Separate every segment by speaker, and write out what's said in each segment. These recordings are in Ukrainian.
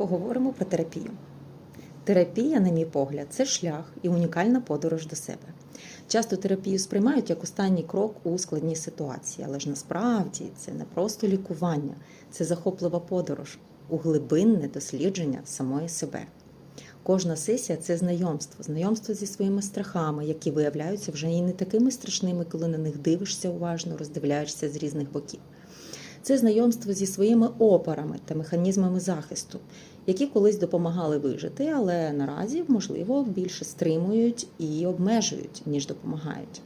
Speaker 1: поговоримо про терапію. Терапія, на мій погляд, це шлях і унікальна подорож до себе. Часто терапію сприймають як останній крок у складній ситуації, але ж насправді це не просто лікування, це захоплива подорож у глибинне дослідження самої себе. Кожна сесія це знайомство, знайомство зі своїми страхами, які виявляються вже і не такими страшними, коли на них дивишся уважно, роздивляєшся з різних боків. Це знайомство зі своїми опорами та механізмами захисту, які колись допомагали вижити, але наразі, можливо, більше стримують і обмежують, ніж допомагають.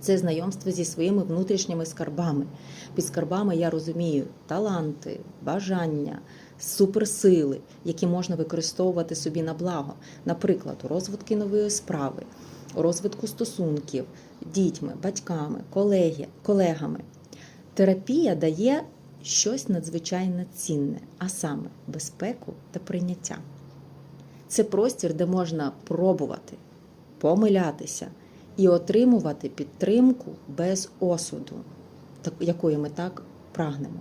Speaker 1: Це знайомство зі своїми внутрішніми скарбами. Під скарбами я розумію таланти, бажання, суперсили, які можна використовувати собі на благо, наприклад, у розвитку нової справи, у розвитку стосунків, дітьми, батьками, колеги, колегами. Терапія дає щось надзвичайно цінне, а саме безпеку та прийняття. Це простір, де можна пробувати, помилятися і отримувати підтримку без осуду, якої ми так прагнемо.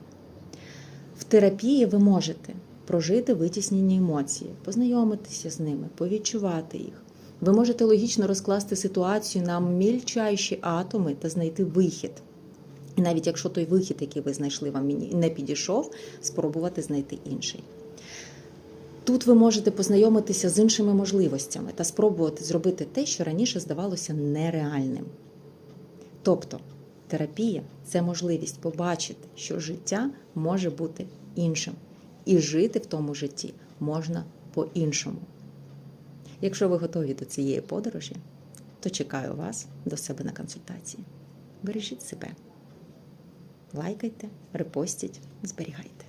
Speaker 1: В терапії ви можете прожити витіснені емоції, познайомитися з ними, повідчувати їх. Ви можете логічно розкласти ситуацію на мільчайші атоми та знайти вихід. І навіть якщо той вихід, який ви знайшли, вам не підійшов, спробувати знайти інший. Тут ви можете познайомитися з іншими можливостями та спробувати зробити те, що раніше здавалося нереальним. Тобто, терапія це можливість побачити, що життя може бути іншим, і жити в тому житті можна по-іншому. Якщо ви готові до цієї подорожі, то чекаю вас до себе на консультації. Бережіть себе. Лайкайте, репостіть, зберігайте.